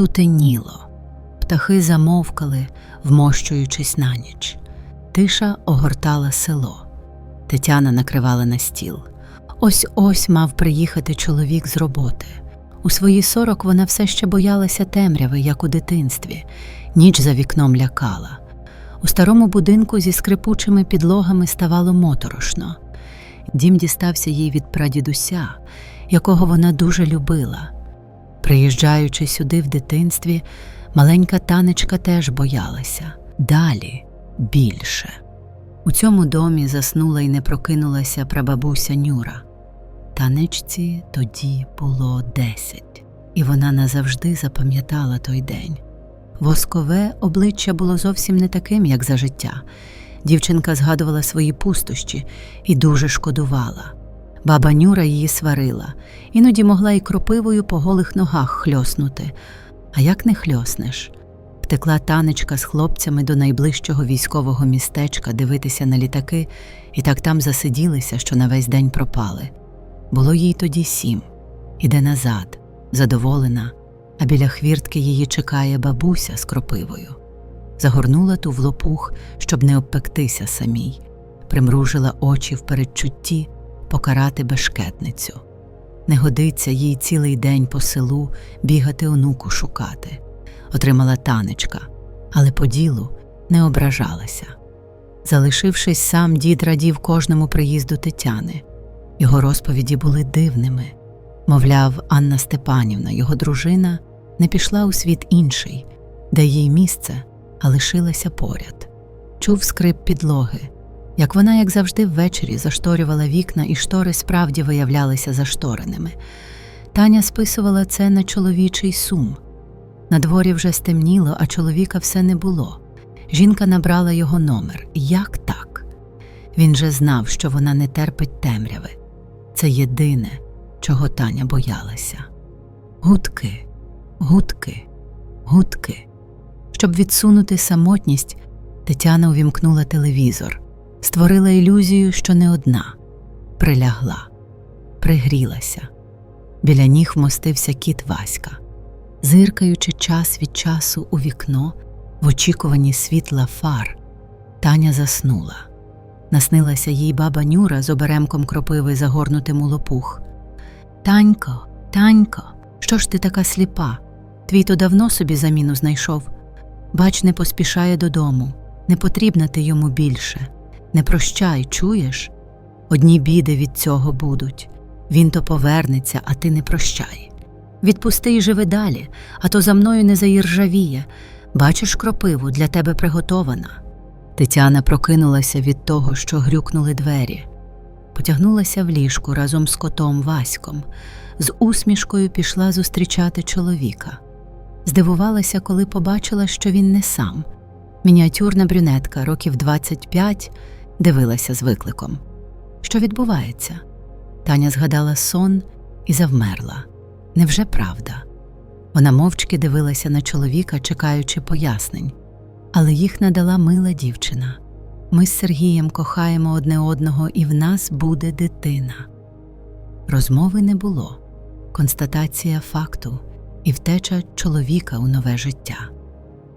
Сутеніло. Птахи замовкали, вмощуючись на ніч. Тиша огортала село. Тетяна накривала на стіл. Ось ось мав приїхати чоловік з роботи. У свої сорок вона все ще боялася темряви, як у дитинстві. Ніч за вікном лякала. У старому будинку зі скрипучими підлогами ставало моторошно. Дім дістався їй від прадідуся, якого вона дуже любила. Приїжджаючи сюди в дитинстві, маленька танечка теж боялася. Далі більше. У цьому домі заснула і не прокинулася прабабуся Нюра. Танечці тоді було десять, і вона назавжди запам'ятала той день. Воскове обличчя було зовсім не таким, як за життя. Дівчинка згадувала свої пустощі і дуже шкодувала. Баба Нюра її сварила, іноді могла й кропивою по голих ногах хльоснути. А як не хльоснеш? Втекла танечка з хлопцями до найближчого військового містечка дивитися на літаки, і так там засиділися, що на весь день пропали. Було їй тоді сім. Іде назад, задоволена, а біля хвіртки її чекає бабуся з кропивою. Загорнула ту в лопух, щоб не обпектися самій, примружила очі в передчутті покарати бешкетницю. Не годиться їй цілий день по селу бігати онуку шукати. Отримала танечка, але по ділу не ображалася. Залишившись сам, дід радів кожному приїзду Тетяни. Його розповіді були дивними. Мовляв, Анна Степанівна, його дружина, не пішла у світ інший, де їй місце, а лишилася поряд. Чув скрип підлоги, як вона, як завжди, ввечері зашторювала вікна, і штори справді виявлялися заштореними. Таня списувала це на чоловічий сум. На дворі вже стемніло, а чоловіка все не було. Жінка набрала його номер. Як так? Він же знав, що вона не терпить темряви. Це єдине, чого Таня боялася. Гудки, гудки, гудки. Щоб відсунути самотність, Тетяна увімкнула телевізор, створила ілюзію, що не одна, прилягла, пригрілася. Біля ніг вмостився кіт Васька, зиркаючи час від часу у вікно, в очікуванні світла фар, Таня заснула. Наснилася їй баба Нюра з оберемком кропиви загорнутим у лопух. Танько, танько, що ж ти така сліпа? Твій то давно собі заміну знайшов. Бач, не поспішає додому, не потрібна ти йому більше. Не прощай, чуєш? Одні біди від цього будуть. Він то повернеться, а ти не прощай. Відпусти й живи далі, а то за мною не заіржавіє. Бачиш кропиву, для тебе приготована. Тетяна прокинулася від того, що грюкнули двері, потягнулася в ліжку разом з котом Васьком, з усмішкою пішла зустрічати чоловіка. Здивувалася, коли побачила, що він не сам. Мініатюрна брюнетка, років 25, дивилася з викликом. Що відбувається? Таня згадала сон і завмерла. Невже правда? Вона мовчки дивилася на чоловіка, чекаючи пояснень але їх надала мила дівчина. Ми з Сергієм кохаємо одне одного, і в нас буде дитина. Розмови не було, констатація факту і втеча чоловіка у нове життя.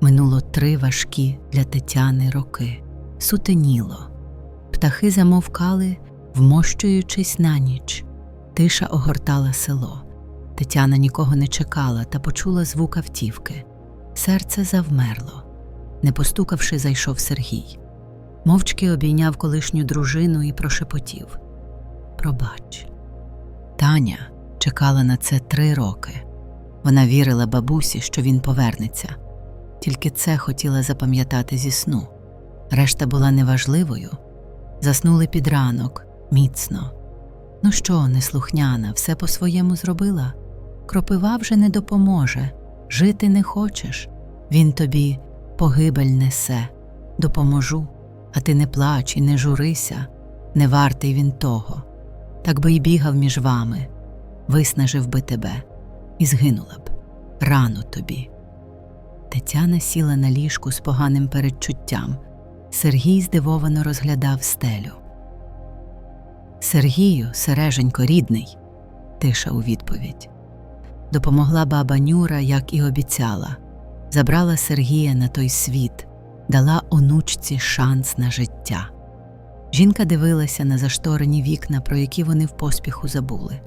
Минуло три важкі для Тетяни роки. Сутеніло, птахи замовкали, вмощуючись на ніч. Тиша огортала село. Тетяна нікого не чекала та почула звук автівки. Серце завмерло. Не постукавши, зайшов Сергій. Мовчки обійняв колишню дружину і прошепотів Пробач. Таня чекала на це три роки. Вона вірила бабусі, що він повернеться, тільки це хотіла запам'ятати зі сну. Решта була неважливою. Заснули під ранок, міцно. Ну що, неслухняна, все по-своєму зробила? Кропива вже не допоможе, жити не хочеш. Він тобі погибель несе, допоможу, а ти не плач і не журися, не вартий він того, так би й бігав між вами, виснажив би тебе і згинула б рано тобі. Тетяна сіла на ліжку з поганим передчуттям. Сергій здивовано розглядав стелю. Сергію, сереженько, рідний, тиша у відповідь. Допомогла баба Нюра, як і обіцяла. Забрала Сергія на той світ, дала онучці шанс на життя. Жінка дивилася на зашторені вікна, про які вони в поспіху забули.